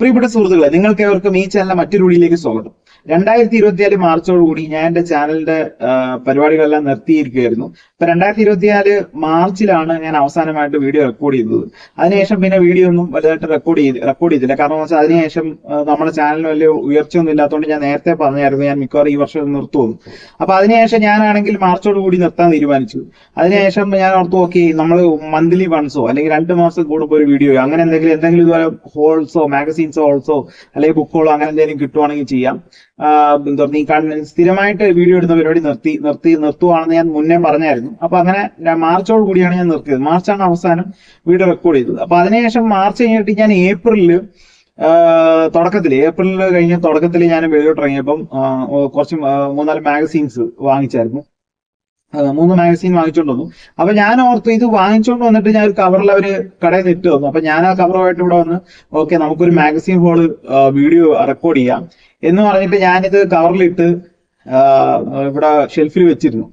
പ്രിയപ്പെട്ട സുഹൃത്തുക്കളെ നിങ്ങൾക്ക് ഏവർക്കും ഈ ചാനലിലെ മറ്റൊരു വീഡിയോയിലേക്ക് സ്വാഗതം. രണ്ടായിരത്തി ഇരുപത്തിനാല് മാർച്ചോടുകൂടി ഞാൻ എന്റെ ചാനലിന്റെ പരിപാടികളെല്ലാം നിർത്തിയിരിക്കുകയായിരുന്നു. ഇപ്പൊ രണ്ടായിരത്തി ഇരുപത്തിനാല് മാർച്ചിലാണ് ഞാൻ അവസാനമായിട്ട് വീഡിയോ റെക്കോർഡ് ചെയ്തത്. അതിനുശേഷം പിന്നെ വീഡിയോ ഒന്നും വലുതായിട്ട് റെക്കോർഡ് ചെയ്ത് റെക്കോർഡ് ചെയ്തില്ല. കാരണം വെച്ചാൽ അതിനുശേഷം നമ്മുടെ ചാനലിന് വലിയ ഉയർച്ചയൊന്നും ഇല്ലാത്തതുകൊണ്ട് ഞാൻ നേരത്തെ പറഞ്ഞായിരുന്നു ഞാൻ മിക്കവാറും ഈ വർഷം നിർത്തുമെന്ന്. അപ്പൊ അതിനുശേഷം ഞാനാണെങ്കിൽ മാർച്ചോട് കൂടി നിർത്താൻ തീരുമാനിച്ചു. അതിനുശേഷം ഞാൻ ഓർത്തു നോക്കി നമ്മൾ മന്ത്ലി വൺസോ അല്ലെങ്കിൽ രണ്ട് മാസം കൂടുമ്പോൾ ഒരു വീഡിയോ അങ്ങനെ എന്തെങ്കിലും എന്തെങ്കിലും ഇതുപോലെ ഹോൾസോ മാഗസീൻസോ ഓൾസോ അല്ലെങ്കിൽ ബുക്കുകളോ അങ്ങനെ എന്തെങ്കിലും കിട്ടുവാണെങ്കിൽ ചെയ്യാം. എന്താ പറയുക സ്ഥിരമായിട്ട് വീഡിയോ ഇടുന്ന പരിപാടി നിർത്തി നിർത്തി നിർത്തുവാണെന്ന് ഞാൻ മുന്നേ പറഞ്ഞായിരുന്നു. അപ്പൊ അങ്ങനെ മാർച്ചോട് കൂടിയാണ് ഞാൻ നിർത്തിയത്. മാർച്ചാണ് അവസാനം വീഡിയോ റെക്കോർഡ് ചെയ്തത്. അപ്പൊ അതിനുശേഷം മാർച്ച് കഴിഞ്ഞിട്ട് ഞാൻ ഏപ്രിലിൽ തുടക്കത്തിൽ ഏപ്രിലിൽ കഴിഞ്ഞ തുടക്കത്തിൽ ഞാൻ വെളിയോട്ട് ഇറങ്ങിയപ്പം കുറച്ച് മൂന്നാൽ മാഗസീൻസ് വാങ്ങിച്ചായിരുന്നു. മൂന്ന് മാഗസീൻ വാങ്ങിച്ചോണ്ട് വന്നു. അപ്പൊ ഞാൻ ഓർത്തു ഇത് വാങ്ങിച്ചോണ്ട് വന്നിട്ട് ഞാൻ ഒരു കവറിൽ അവർ കടയിൽ നിന്ന് ഇട്ട് അപ്പൊ ഞാൻ ആ കവറുമായിട്ട് ഇവിടെ വന്ന് ഓക്കെ നമുക്കൊരു മാഗസീൻ ഹോൾ വീഡിയോ റെക്കോർഡ് ചെയ്യാം. എന്ന് പറഞ്ഞിട്ട് ഞാനിത് കവറിലിട്ട് ഇവിടെ ഷെൽഫിൽ വെച്ചിരുന്നു.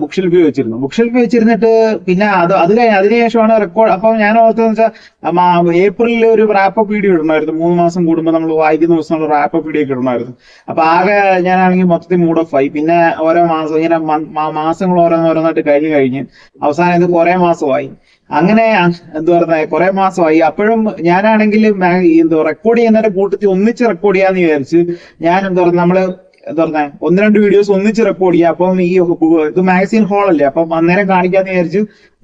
ബുക്ക് ഷെൽഫിൽ വെച്ചിരുന്നു. ബുക്ക് ഷെൽഫിൽ വെച്ചിരുന്നിട്ട് പിന്നെ അത് അത് കഴിഞ്ഞ് അതിനുശേഷമാണ് റെക്കോർഡ് അപ്പൊ ഞാൻ ഓർത്തതെന്ന് വെച്ചാൽ ഏപ്രിലിൽ ഒരു റാപ്പപ്പ് വീഡിയോ ഇടണമായിരുന്നു. മൂന്ന് മാസം കൂടുമ്പോൾ നമ്മൾ വായിക്കുന്ന ദിവസമുള്ള റാപ്പപ്പ് വീഡിയോ ഒക്കെ ഇടണമായിരുന്നു. അപ്പൊ ആകെ ഞാനാണെങ്കിൽ മൊത്തത്തിൽ മൂഡ് ഓഫ് ആയി. പിന്നെ ഓരോ മാസം ഇങ്ങനെ മാസങ്ങൾ ഓരോന്നോരോന്നായിട്ട് കഴിഞ്ഞ് കഴിഞ്ഞ് അവസാനം ഇത് കുറെ മാസമായി. അങ്ങനെ എന്താ പറയുക കുറെ മാസമായി. അപ്പോഴും ഞാനാണെങ്കിൽ എന്തോ റെക്കോർഡ് ചെയ്യുന്നതിന്റെ കൂട്ടത്തിൽ ഒന്നിച്ച് റെക്കോർഡ് ചെയ്യാന്ന് വിചാരിച്ച് ഞാൻ എന്താ പറയുക നമ്മൾ എന്താ പറഞ്ഞ? ഒന്ന് രണ്ട് വീഡിയോസ് ഒന്നിച്ച് റെക്കോർഡ് ചെയ്യാം. അപ്പം ഈ ഇത് മാഗസിൻ ഹോൾ അല്ലേ? അപ്പം അന്നേരം കാണിക്കാന്ന് വിചാരിച്ചു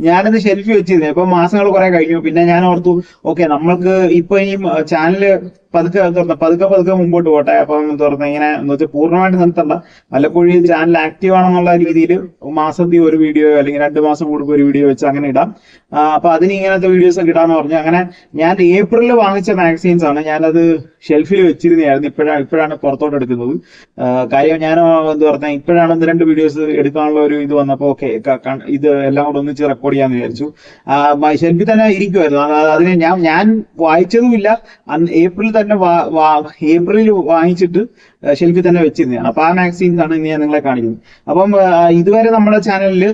ഞാനത് ഷെൽഫി വെച്ചിരുന്നു. ഇപ്പൊ മാസങ്ങൾ കുറെ കഴിഞ്ഞു. പിന്നെ ഞാൻ ഓർത്തു ഓക്കെ നമ്മൾക്ക് ഇപ്പൊ ഈ ചാനൽ പതുക്കെ തുറന്ന പതുക്കെ പതുക്കെ മുമ്പോട്ട് പോട്ടെ. അപ്പം തുറന്ന് ഇങ്ങനെ എന്ന് വെച്ചാൽ പൂർണമായിട്ട് നിർത്തണ്ട. വല്ലപ്പോഴും ചാനൽ ആക്റ്റീവ് ആണെന്നുള്ള രീതിയിൽ മാസത്തിൽ ഒരു വീഡിയോ അല്ലെങ്കിൽ രണ്ട് മാസം കൂടുമ്പോൾ ഒരു വീഡിയോ വെച്ച് അങ്ങനെ ഇടാം. അപ്പൊ അതിന് ഇങ്ങനത്തെ വീഡിയോസ് ഒക്കെ ഇടാന്ന് പറഞ്ഞു. അങ്ങനെ ഞാൻ ഏപ്രിലിൽ വാങ്ങിച്ച മാഗസീൻസ് ആണ്. ഞാനത് ഷെൽഫിൽ വെച്ചിരുന്നതായിരുന്നു. ഇപ്പോഴാണ് ഇപ്പോഴാണ് പുറത്തോട്ട് എടുക്കുന്നത്. കാര്യം ഞാൻ എന്താ പറഞ്ഞാൽ ഇപ്പോഴാണ് ഒന്ന് രണ്ട് വീഡിയോസ് എടുക്കാനുള്ള ഒരു ഇത് വന്നപ്പോ ഓക്കെ ഇത് എല്ലാം കൂടെ ഒന്നിച്ച് റെക്കോർഡ് ചെയ്യാന്ന് വിചാരിച്ചു. ഷെൽഫിൽ തന്നെ ഇരിക്കുമായിരുന്നു അതിനെ ഞാൻ ഞാൻ വായിച്ചതുമില്ല. അന്ന് ഏപ്രിൽ തന്നെ ഏപ്രിലിൽ വാങ്ങിച്ചിട്ട് ഷെൽഫിൽ തന്നെ വെച്ചിരുന്നത് അപ്പൊ ആ മാഗസീൻസ് ആണ് ഇനി ഞാൻ നിങ്ങളെ കാണിക്കുന്നത്. അപ്പം ഇതുവരെ നമ്മുടെ ചാനലിൽ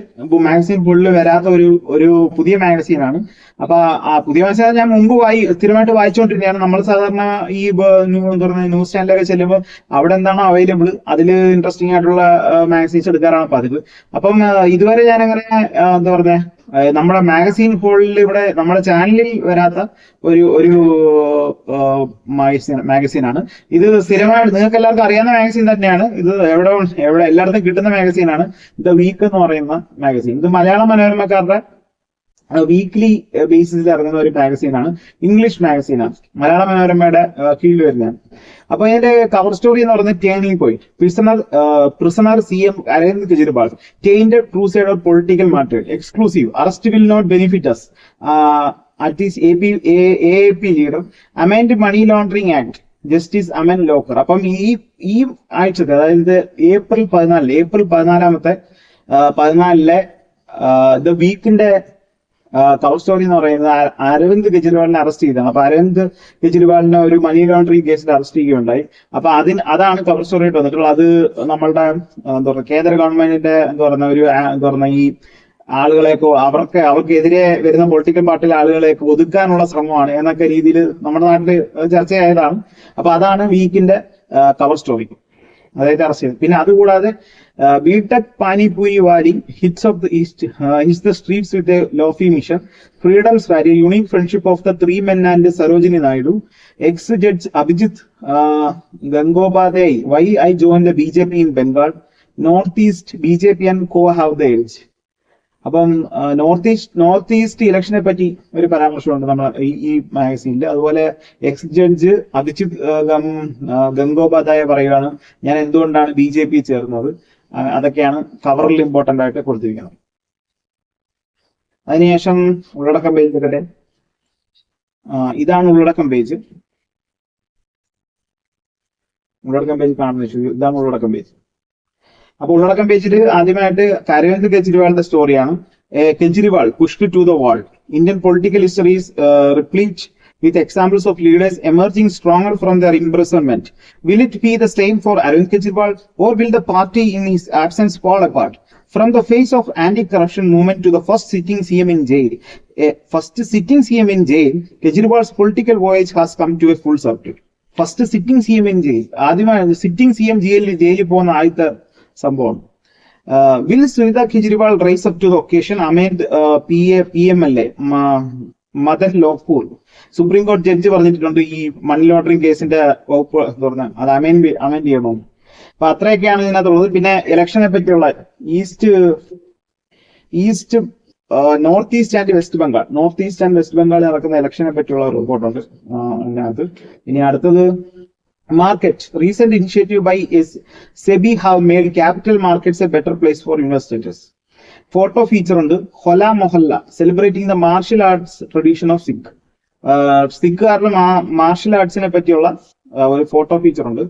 മാഗസീൻ ഫുള്ള് വരാത്ത ഒരു ഒരു പുതിയ മാഗസീൻ ആണ്. അപ്പൊ ആ പുതിയ മാഗസീൻ ഞാൻ മുമ്പ് വായി സ്ഥിരമായിട്ട് വായിച്ചുകൊണ്ടിരുന്നതാണ് നമ്മൾ സാധാരണ ഈ ന്യൂസ് ചാനലൊക്കെ ചെല്ലുമ്പോൾ അവിടെ എന്താണോ അവൈലബിൾ അതിൽ ഇൻട്രസ്റ്റിംഗ് ആയിട്ടുള്ള മാഗസീൻസ് എടുക്കാറാണ് പതിവ്. അപ്പം ഇതുവരെ ഞാൻ അങ്ങനെ എന്താ പറഞ്ഞേ നമ്മുടെ മാഗസീൻ ഹോളിൽ ഇവിടെ നമ്മുടെ ചാനലിൽ വരാത്ത ഒരു ഒരു മാഗസീൻ മാഗസീനാണ് ഇത് സ്ഥിരമായിട്ട് നിങ്ങൾക്ക് എല്ലാവർക്കും അറിയാവുന്ന മാഗസീൻ തന്നെയാണ്. ഇത് എവിടെ എവിടെ എല്ലായിടത്തും കിട്ടുന്ന മാഗസീനാണ് ദ വീക്ക് എന്ന് പറയുന്ന മാഗസീൻ ഇത് മലയാള മനോരമക്കാരുടെ വീക്ക്ലി ബേസിസിൽ ഇറങ്ങുന്ന ഒരു മാഗസീനാണ് ഇംഗ്ലീഷ് മാഗസീനാണ് മലയാള മനോരമയുടെ കീഴിൽ വരുന്നതാണ് അപ്പൊ ഇതിന്റെ കവർ സ്റ്റോറി എന്ന് പറയുന്നത് turning point prisoner prisoner C M Arvind Kejriwal. Turned true side of political matter exclusive arrest will not benefit us at A P A A P leader amid money laundering act justice Aman Lokur. അപ്പം ഈ ഈ ആഴ്ചത്തെ അതായത് April പതിനാലിൽ April പതിനാലാമത്തെ പതിനാലിലെ the വീക്കിന്റെ cover story എന്ന് പറയുന്നത് അരവിന്ദ് കെജ്രിവാളിനെ അറസ്റ്റ് ചെയ്താണ് അപ്പൊ അരവിന്ദ് കെജ്രിവാളിനെ ഒരു മണി ലോണ്ടറിങ് കേസിൽ അറസ്റ്റ് ചെയ്യുകയുണ്ടായി. അപ്പൊ അതിന് അതാണ് കവർ സ്റ്റോറി ആയിട്ട് വന്നിട്ടുള്ളത്. അത് നമ്മളുടെ എന്താ പറയുക കേന്ദ്ര ഗവൺമെന്റിന്റെ എന്താ പറയുന്ന ഒരു എന്താ പറയുന്ന ഈ ആളുകളെയൊക്കെ അവർക്ക് അവർക്കെതിരെ വരുന്ന പൊളിറ്റിക്കൽ പാർട്ടിയിലെ ആളുകളെയൊക്കെ ഒതുക്കാനുള്ള ശ്രമമാണ് എന്നൊക്കെ രീതിയിൽ നമ്മുടെ നാട്ടിൽ ചർച്ചയായതാണ്. അപ്പൊ അതാണ് വീക്കിന്റെ കവർ സ്റ്റോറി അതായത് അറസ്റ്റ് ചെയ്തത്. പിന്നെ അതുകൂടാതെ B Tech panipuri wali hits of the east hits the streets with lofty mission freedoms വാരി unique friendship of the three men and Sarojini Naidu ex judge Abhijit Gangopadhyay why I join the B J P in Bengal north east B J P and co have the edge അപ്പം north east north east ഇലക്ഷനെ പറ്റി ഒരു പരാമർശമുണ്ട് നമ്മൾ ഈ മാഗസീനിൽ അതുപോലെ X judge Abhijit Gangopadhyay പറയുകയാണ് ഞാൻ എന്തുകൊണ്ടാണ് ബി ജെ പി ചേർന്നത്? അതൊക്കെയാണ് കവറിൽ ഇമ്പോർട്ടന്റ് ആയിട്ട് കൊടുത്തിരിക്കുന്നത്. അതിനുശേഷം ഉള്ളടക്കം പേജ് എടുക്കട്ടെ. ഇതാണ് ഉള്ളടക്കം പേജ്. ഉള്ളടക്കം പേജ് കാണുന്ന ഇതാണ് ഉള്ളടക്കം പേജ്. അപ്പൊ ഉള്ളടക്കം പേച്ചിട്ട് ആദ്യമായിട്ട് അരവിന്ദ് കെജ്രിവാളിന്റെ സ്റ്റോറിയാണ് Kejriwal pushed to the wall Indian political histories replete with examples of leaders emerging stronger from their imprisonment will it be the same for Arvind Kejriwal or will the party in his absence fall apart from the face of anti corruption movement to the first sitting C M in jail first sitting C M in jail Kejriwal's political voyage has come to a full circuit first sitting C M in jail ആദ്യമായി sitting C M ജയിലിൽ ജയിലിൽ പോകുന്ന ആദ്യത്തെ സംഭവം. Will Sunita Kejriwal rise up to the occasion amid P A P M L A Madan Lokur supreme കോടതി ജഡ്ജി പറഞ്ഞിട്ടുണ്ട് ഈ മണി ലോണ്ടറിംഗ് കേസിന്റെ വകുപ്പ് തുറന്ന്. അത് അമേൻ അമേൻ ചെയ്യണോ. അപ്പൊ അത്രയൊക്കെയാണ് ഇതിനകത്തുള്ളത് പിന്നെ ഇലക്ഷനെ പറ്റിയുള്ള east east north east and west Bengal north east and west ബംഗാളിൽ നടക്കുന്ന ഇലക്ഷനെ പറ്റിയുള്ള റിപ്പോർട്ടുണ്ട് ഇതിനകത്ത് ഇനി അടുത്തത് market recent initiative by SEBI have made capital markets a better place for investors photo feature ഉണ്ട്. Hola Mohalla celebrating the martial arts tradition of Sikh സിഖുകാരുടെ martial ആർട്സിനെ പറ്റിയുള്ള ഒരു ഫോട്ടോ ഫീച്ചർ ഉണ്ട്.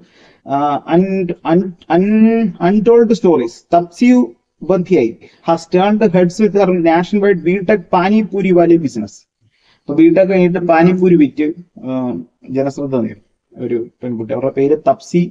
അൺടോൾഡ് സ്റ്റോറീസ് തപ്സിയു ബന്ധിയായി. Has turn heads with her national wide B Tech panipuri wali business അപ്പൊ BTech കഴിഞ്ഞിട്ട് പാനിപൂരി വിറ്റ് ജനശ്രദ്ധ നേടി. ഒരു പെൺകുട്ടി. അവരുടെ പേര് തപ്സി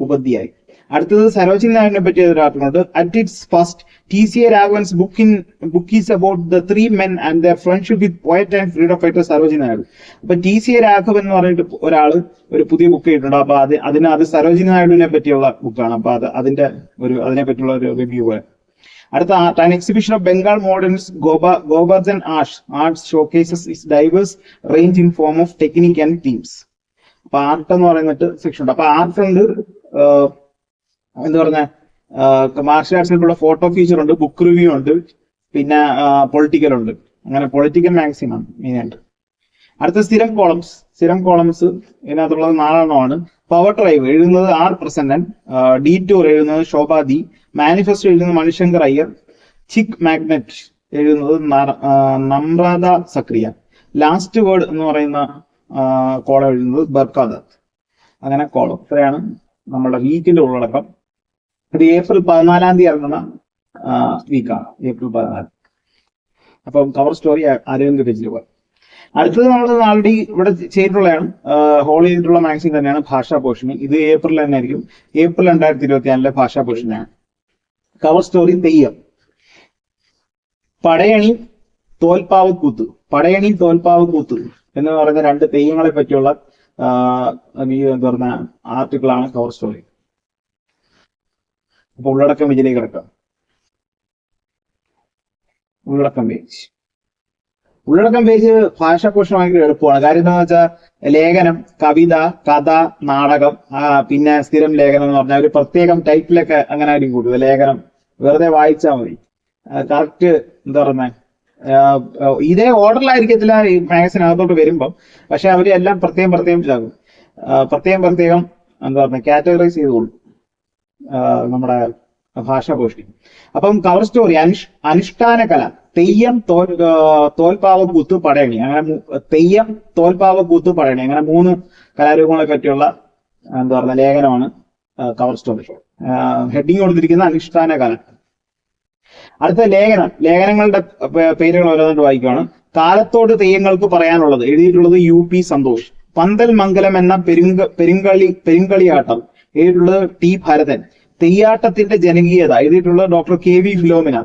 ഉപാധ്യായ് അടുത്തത് സരോജിനി നായനെ പറ്റി ഒരു ആർട്ടിക്കുണ്ട് at its first T C A Raghavan's book in book is about the three men and their friendship with poet and freedom fighter Sarojini Nair. അപ്പൊ ടി സി എ രാഘവൻ എന്ന് പറഞ്ഞിട്ട് ഒരാൾ ഒരു പുതിയ ബുക്ക് ചെയ്തിട്ടുണ്ട് അപ്പൊ അത് അതിന് അത് സരോജിനി നായിഡുവിനെ പറ്റിയുള്ള ബുക്കാണ് അപ്പൊ അത് അതിന്റെ ഒരു അതിനെ പറ്റിയുള്ള ഒരു റിവ്യൂ പോലെ അടുത്ത art and exhibition of Bengal moderns ഗോബ Gobardhan arts arts showcases is diverse range in form of technique and themes അപ്പൊ ആർട്ട് എന്ന് പറയുന്നിട്ട് സെക്ഷൻ ഉണ്ട്. അപ്പൊ ആർട്ട് ഉണ്ട് എന്താ പറഞ്ഞ മാർഷൽ ആർട്സിലുള്ള ഫോട്ടോ ഫീച്ചർ ഉണ്ട് ബുക്ക് റിവ്യൂ ഉണ്ട് പിന്നെ പൊളിറ്റിക്കൽ ഉണ്ട്. അങ്ങനെ പൊളിറ്റിക്കൽ മാഗസിൻ ആണ് മെയിൻ ആയിട്ട് അടുത്ത സ്ഥിരം കോളംസ് സ്ഥിരം കോളംസ് ഇതിനകത്തുള്ളത് നാലെണ്ണമാണ്. പവർ ഡ്രൈവ് എഴുതുന്നത് ആർ പ്രസന്നൻ ഡി ടൂർ എഴുതുന്നത് ശോഭാദി മാനിഫെസ്റ്റോ എഴുതുന്നത് മണിശങ്കർ അയ്യർ ചിക് മാഗ്നറ്റ് എഴുതുന്നത് നമ്രാദ സക്രിയ. ലാസ്റ്റ് വേർഡ് എന്ന് പറയുന്ന കോളം എഴുതുന്നത് ബർക്കാദത്ത്. അങ്ങനെ കോളം ഇത്രയാണ് നമ്മുടെ വീക്കിന്റെ ഉള്ളടക്കം. ഇത് ഏപ്രിൽ പതിനാലാം തീയതി ഇറങ്ങുന്ന വീക്കാണ്. ഏപ്രിൽ പതിനാല്. അപ്പം കവർ സ്റ്റോറി അരവിന്ദ് കെജ്രിവാൾ അടുത്തത് നമ്മൾ ആൾറെഡി ഇവിടെ ചെയ്തിട്ടുള്ളതാണ്. ഹോൾ ചെയ്തിട്ടുള്ള മാഗസിൻ തന്നെയാണ് ഭാഷാ പോഷണി. ഇത് ഏപ്രിൽ തന്നെ ആയിരിക്കും. ഏപ്രിൽ രണ്ടായിരത്തി ഇരുപത്തി നാലിലെ ഭാഷാ പോഷണിയാണ്. Cover story Theyyam. പടയണി തോൽപ്പാവ് കൂത്ത് പടയണി തോൽപ്പാവ് കൂത്ത് എന്ന് പറയുന്ന രണ്ട് തെയ്യങ്ങളെ പറ്റിയുള്ള എന്താ പറഞ്ഞ ആർട്ടിക്കിളാണ് കവർ സ്റ്റോറി അപ്പൊ ഉള്ളടക്കം ഇതിലേക്ക് കിടക്കാം ഉള്ളടക്കം പേജ് ഉള്ളടക്കം പേജ് ഭാഷാഘോഷം ഭയങ്കര എളുപ്പമാണ്. കാര്യം എന്താണെന്ന് വെച്ചാൽ ലേഖനം കവിത കഥ നാടകം പിന്നെ സ്ഥിരം ലേഖനം എന്ന് പറഞ്ഞാൽ ഒരു പ്രത്യേകം ടൈറ്റിലൊക്കെ അങ്ങനെ ആയിരിക്കും കൂടുതൽ ലേഖനം വെറുതെ വായിച്ചാൽ മതി. കറക്റ്റ് എന്താ പറയുന്നത് ഇതേ ഓർഡറിലായിരിക്കത്തില്ല ഈ മാഗസിൻ അകത്തോട്ട് വരുമ്പം. പക്ഷെ അവർ എല്ലാം പ്രത്യേകം പ്രത്യേകം ഇതാകും പ്രത്യേകം പ്രത്യേകം എന്താ പറയുക കാറ്റഗറൈസ് ചെയ്തോളും. ആ, നമ്മുടെ പോഷ്ടി അപ്പം കവർ സ്റ്റോറി അനുഷ് അനുഷ്ഠാന കല. തെയ്യം തോൽ തോൽപ്പാവ കൂത്ത് പടയണി. അങ്ങനെ തെയ്യം തോൽപ്പാവ കുത്തു പടയണി. അങ്ങനെ മൂന്ന് കലാരൂപങ്ങളെ പറ്റിയുള്ള എന്താ പറയുക ലേഖനമാണ് കവർ സ്റ്റോറി. ഹെഡിങ് കൊടുത്തിരിക്കുന്ന അനുഷ്ഠാന കല. അടുത്ത ലേഖനം. ലേഖനങ്ങളുടെ പേരുകൾ ഓരോന്നായിട്ട് വായിക്കുകയാണ് കാലത്തോട് തെയ്യങ്ങൾക്ക് പറയാനുള്ളത്. എഴുതിയിട്ടുള്ളത് യു പി സന്തോഷ്. പന്തൽ മംഗലം എന്ന പെരുങ്ക പെരുങ്കളി പെരുങ്കളിയാട്ടം എഴുതിയിട്ടുള്ളത് ടി ഭരതൻ. തെയ്യാട്ടത്തിന്റെ ജനകീയത എഴുതിയിട്ടുള്ളത് ഡോക്ടർ കെ വി ഫിലോമിന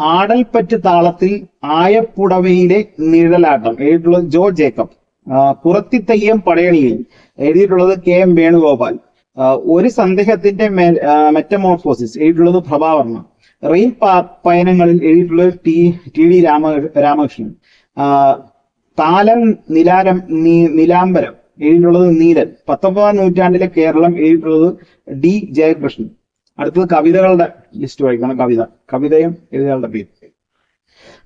ആടൽപ്പറ്റ് താളത്തിൽ ആയപ്പുടവയിലെ നിഴലാട്ടം എഴുതിയിട്ടുള്ളത് ജോ ജേക്കബ്. പുറത്തി തെയ്യം പടയണിയിൽ എഴുതിയിട്ടുള്ളത് കെ എം വേണുഗോപാൽ. ഒരു സന്ദേഹത്തിന്റെ മെറ്റമോർഫോസിസ് എഴുതിയിട്ടുള്ളത് പ്രഭാവർമ്മ. റെയിൽ പയനങ്ങളിൽ എഴുതിയിട്ടുള്ളത് T T D Rama Ramakrishnan. താലം നിലാരം നിലാംബരം എഴുതിയിട്ടുള്ളത് നീലൻ. പത്തൊമ്പതാം നൂറ്റാണ്ടിലെ കേരളം എഴുതിയിട്ടുള്ളത് ഡി ജയകൃഷ്ണൻ. അടുത്തത് കവിതകളുടെ ലിസ്റ്റ് വായിക്കണം. കവിത കവിതയും എഴുതികളുടെ പേര്.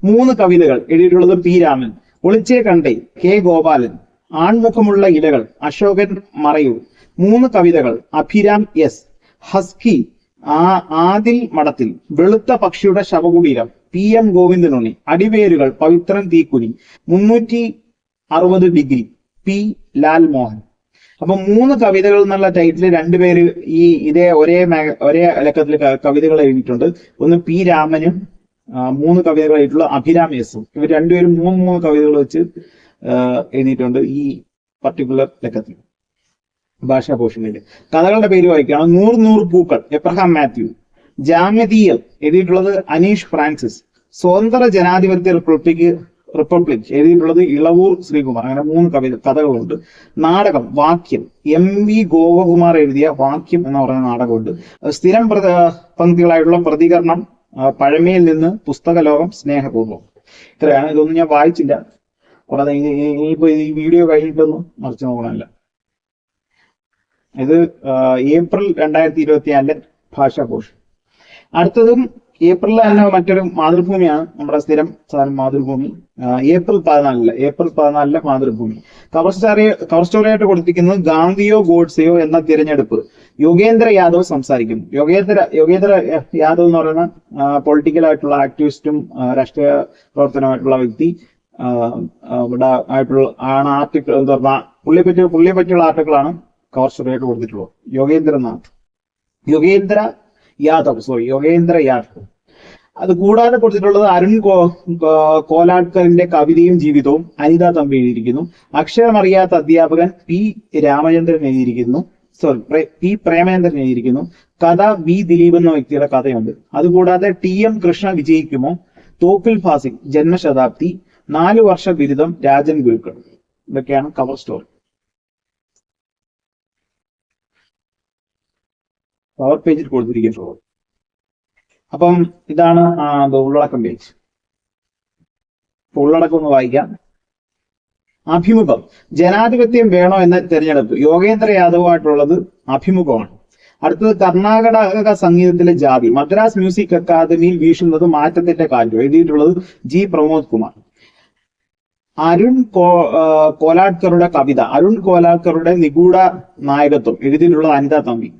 മൂന്ന് കവിതകൾ എഴുതിയിട്ടുള്ളത് പി രാമൻ. ഒളിച്ചേ കണ്ടേ കെ ഗോപാലൻ. ആൺമുഖമുള്ള ഇലകൾ അശോകൻ മറയൂർ. മൂന്ന് കവിതകൾ അഭിരാം എസ്. ഹസ്കി ആ ആദിൽ മഠത്തിൽ വെളുത്ത പക്ഷിയുടെ ശവകുടീരം പി എം ഗോവിന്ദനുണ്ണി അടിവേരുകൾ പവിത്രൻ തീക്കുനി മുന്നൂറ്റി അറുപത് ഡിഗ്രി പി ലാൽ മോഹൻ അപ്പൊ മൂന്ന് കവിതകൾ എന്നുള്ള ടൈറ്റിൽ രണ്ടുപേര് ഈ ഇതേ ഒരേ ഒരേ ലക്കത്തിൽ കവിതകൾ എഴുതിയിട്ടുണ്ട്. ഒന്ന് പി രാമനും മൂന്ന് കവിതകൾ എഴുതിയിട്ടുള്ള അഭിരാം എസും ഇവർ രണ്ടുപേരും മൂന്ന് മൂന്ന് കവിതകൾ വെച്ച് എഴുതിയിട്ടുണ്ട് ഈ പർട്ടിക്കുലർ ലക്കത്തിൽ. ഭാഷാ പോഷനിൽ കഥകളുടെ പേര് വായിക്കുകയാണ് നൂറ് നൂറ് പൂക്കൾ. എബ്രഹാം മാത്യു. ജാമ്യതീയം എഴുതിയിട്ടുള്ളത് അനീഷ് ഫ്രാൻസിസ്. സ്വതന്ത്ര ജനാധിപത്യ റിപ്പബ്ലിക് റിപ്പബ്ലിക് എഴുതിയിട്ടുള്ളത് ഇളവൂർ ശ്രീകുമാർ. അങ്ങനെ മൂന്ന് കവിത കഥകളുണ്ട്. നാടകം വാക്യം. എം വി ഗോപകുമാർ എഴുതിയ വാക്യം എന്ന് പറയുന്ന നാടകമുണ്ട്. സ്ഥിരം പ്ര- പങ്ക്തികളായിട്ടുള്ള പ്രതികരണം പഴമയിൽ നിന്ന് പുസ്തക ലോകം സ്നേഹപൂർവം. ഇത്രയാണ്. ഇതൊന്നും ഞാൻ വായിച്ചില്ല. കൂടാതെ ഇനി- ഇനി- ഇനിയിപ്പോ ഈ വീഡിയോ കഴിഞ്ഞിട്ടൊന്നും മറിച്ച് നോക്കണമല്ല. ഇത് ഏപ്രിൽ രണ്ടായിരത്തി ഇരുപത്തി നാലിലെ ഭാഷാഘോഷം അടുത്തതും ഏപ്രിൽ തന്നെ മറ്റൊരു മാതൃഭൂമിയാണ് നമ്മുടെ സ്ഥിരം സാധനം മാതൃഭൂമി. ഏപ്രിൽ പതിനാലിൽ ഏപ്രിൽ പതിനാലിലെ Mathrubhumi. Cover story cover story ആയിട്ട് കൊടുത്തിരിക്കുന്നത് ഗാന്ധിയോ ഗോഡ്സെയോ എന്ന തിരഞ്ഞെടുപ്പ്. യോഗേന്ദ്ര യാദവ് സംസാരിക്കുന്നു. യോഗേന്ദ്ര യോഗേന്ദ്ര യാദവ് എന്ന് പറയുന്ന പൊളിറ്റിക്കൽ ആയിട്ടുള്ള ആക്ടിവിസ്റ്റും രാഷ്ട്രീയ പ്രവർത്തനമായിട്ടുള്ള വ്യക്തി. ഇവിടെ ആയിട്ടുള്ള ആണ് ആർട്ടിക്കിൾ എന്താ പറഞ്ഞാൽ പുള്ളിയെ പറ്റി പുള്ളിയെ പറ്റിയുള്ള ആർട്ടിക്കിളാണ് കവർ രേഖ കൊടുത്തിട്ടുള്ളൂ. യോഗേന്ദ്രനാഥ് യോഗേന്ദ്ര യാദവ് സോറി യോഗേന്ദ്ര യാദവ്. അത് കൂടാതെ കൊടുത്തിട്ടുള്ളത് അരുൺ കോലാട്കറിന്റെ കവിതയും ജീവിതവും അനിത തമ്പി എഴുതിയിരിക്കുന്നു. അക്ഷരമറിയാത്ത അധ്യാപകൻ പി രാമചന്ദ്രൻ എഴുതിയിരിക്കുന്നു. സോറി പി പ്രേമചന്ദ്രൻ എഴുതിയിരിക്കുന്നു. കഥ വി ദിലീപ് എന്ന വ്യക്തിയുടെ കഥയുണ്ട്. അതുകൂടാതെ ടി എം കൃഷ്ണ വിജയിക്കുമോ? തോക്കിൽ ഫാസിൽ ജന്മശതാബ്ദി നാലു വർഷ ബിരുദം രാജൻ ഗുരുക്കൾ. ഇതൊക്കെയാണ് കവർ സ്റ്റോറി പവർ പേജിൽ കൊടുത്തിരിക്കുന്നത് അപ്പം ഇതാണ് ഉള്ളടക്കം പേജ് ഉള്ളടക്കം ഒന്ന് വായിക്കാം. അഭിമുഖം. ജനാധിപത്യം വേണോ എന്ന തെരഞ്ഞെടുപ്പ്. യോഗേന്ദ്ര യാദവുമായിട്ടുള്ളത് അഭിമുഖമാണ്. അടുത്തത് കർണാടക സംഗീതത്തിലെ ജാതി. മദ്രാസ് മ്യൂസിക് അക്കാദമിയിൽ വീശുന്നത് മാറ്റത്തിന്റെ കാറ്റ് എഴുതിയിട്ടുള്ളത് ജി പ്രമോദ് കുമാർ. അരുൺ കോ കോലാട്കറുടെ കവിത. അരുൺ കോലാട്കറുടെ നിഗൂഢ നായകത്വം. എഴുതിയിട്ടുള്ളത് അനിത തമ്പി.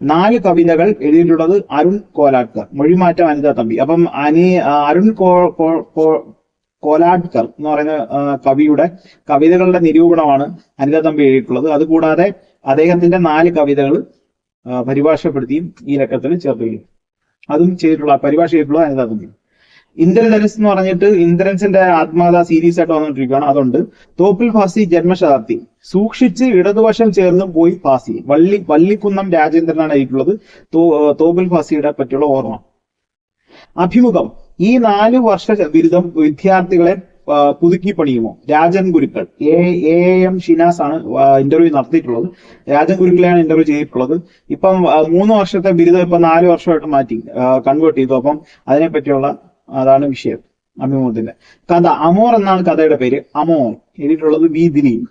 നാല് കവിതകൾ എഴുതിയിട്ടുള്ളത് അരുൺ കോലാട്കർ മൊഴിമാറ്റം അനിത തമ്പി. അപ്പം അനി അരുൺ കോ കോലാട്കർ എന്ന് പറയുന്ന കവിയുടെ കവിതകളുടെ നിരൂപണമാണ് അനിത തമ്പി എഴുതിയിട്ടുള്ളത്. അതുകൂടാതെ അദ്ദേഹത്തിന്റെ നാല് കവിതകൾ പരിഭാഷപ്പെടുത്തിയും ഈ ലക്കത്തിൽ ചേർത്തുകയും അതും ചെയ്തിട്ടുള്ള പരിഭാഷ ചെയ്തിട്ടുള്ള അനിത തമ്പി. ഇന്ദ്രധനുസ് എന്ന് പറഞ്ഞിട്ട് ഇന്ദ്രൻസിന്റെ ആത്മകഥ സീരീസ് ആയിട്ട് വന്നിട്ടിരിക്കുകയാണ് അതുണ്ട് തോപ്പിൽ ഫാസി ജന്മശതാബ്ദി സൂക്ഷിച്ച് ഇടതുവശം ചേർന്ന് പോയി ഫാസി. വള്ളി വള്ളിക്കുന്നം രാജേന്ദ്രനാണ് എഴുതിയിട്ടുള്ളത് തോ- തോപ്പിൽ ഫാസിയുടെ പറ്റിയുള്ള ഓർമ്മ. അഭിമുഖം. ഈ നാല് വർഷ ബിരുദം വിദ്യാർത്ഥികളെ പുതുക്കി പണിയുമോ? Rajan Gurukkal. A A M Shinas ആണ് ഇന്റർവ്യൂ നടത്തിയിട്ടുള്ളത്. രാജൻ ഗുരുക്കളെയാണ് ഇന്റർവ്യൂ ചെയ്തിട്ടുള്ളത്. ഇപ്പം മൂന്ന് വർഷത്തെ ബിരുദം ഇപ്പൊ നാല് വർഷമായിട്ട് മാറ്റി കൺവേർട്ട് ചെയ്തു. അപ്പം അതിനെ പറ്റിയുള്ള അതാണ് വിഷയം. അഭിമുഖത്തിന്റെ. കഥ അമോർ എന്നാണ് കഥയുടെ പേര്. അമോർ എഴുതിയിട്ടുള്ളത് വി ദിലീപ്.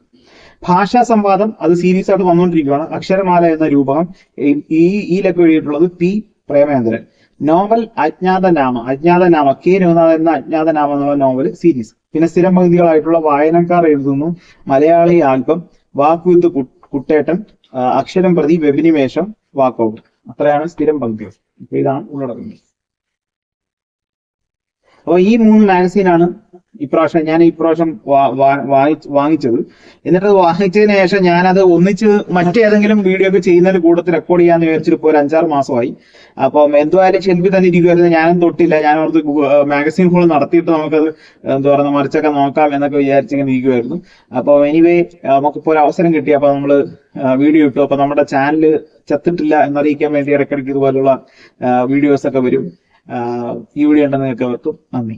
ഭാഷാ സംവാദം അത് സീരീസ് ആയിട്ട് വന്നുകൊണ്ടിരിക്കുകയാണ്. അക്ഷരമാല എന്ന രൂപകം ഈ- ഈ ലക്ക് എഴുതിയിട്ടുള്ളത് പി പ്രേമേന്ദ്രൻ നോവൽ അജ്ഞാതനാമ. അജ്ഞാതനാമ. കെ രഘുനാഥൻ എന്ന അജ്ഞാതനാമ എന്നുള്ള നോവൽ സീരീസ് പിന്നെ സ്ഥിരം പകുതികളായിട്ടുള്ള വായനക്കാർ എഴുതുന്നു. മലയാളി ആൽബം വാക്കുവിത്ത് കുട്ടേട്ടൻ അക്ഷരം പ്രതി വെബിനിമേഷം വാക്കൗട്ട്. അത്രയാണ് സ്ഥിരം പങ്ക്തികൾ ഇതാണ് ഉള്ളടക്കം. അപ്പൊ ഈ മൂന്ന് മാഗസീനാണ് ഇപ്രാവശ്യം ഞാൻ ഇപ്രാവശ്യം വാങ്ങിച്ചത്. എന്നിട്ട് വാങ്ങിച്ചതിന് ശേഷം ഞാനത് ഒന്നിച്ച് മറ്റേതെങ്കിലും വീഡിയോ ഒക്കെ ചെയ്യുന്നതിന് കൂട്ടത്തിൽ റെക്കോർഡ് ചെയ്യാന്ന് വിചാരിച്ചിട്ട് ഇപ്പോൾ ഒരു അഞ്ചാറ് മാസമായി. അപ്പം എന്തുവായാലും ഷെൽഫിൽ തന്നെ ഇരിക്കുമായിരുന്നു ഞാനും തൊട്ടില്ല. ഞാൻ ഓർത്ത് മാഗസീൻ ഹോൾ നടത്തിയിട്ട് നമുക്കത് എന്താ പറയുക മറിച്ചൊക്കെ നോക്കാം എന്നൊക്കെ വിചാരിച്ചിങ്ങനെ ഇരിക്കുമായിരുന്നു അപ്പോൾ എനിവേ നമുക്കിപ്പോൾ ഒരു അവസരം കിട്ടി. അപ്പോൾ നമ്മൾ വീഡിയോ ഇട്ടു. അപ്പോൾ നമ്മുടെ ചാനൽ ചത്തിട്ടില്ല എന്നറിയിക്കാൻ വേണ്ടി ഇടയ്ക്കിടയ്ക്ക് ഇതുപോലുള്ള വീഡിയോസ് ഒക്കെ വരും. ഈ വീഡിയോ ഉണ്ടെന്ന് നിങ്ങൾക്ക് നന്ദി.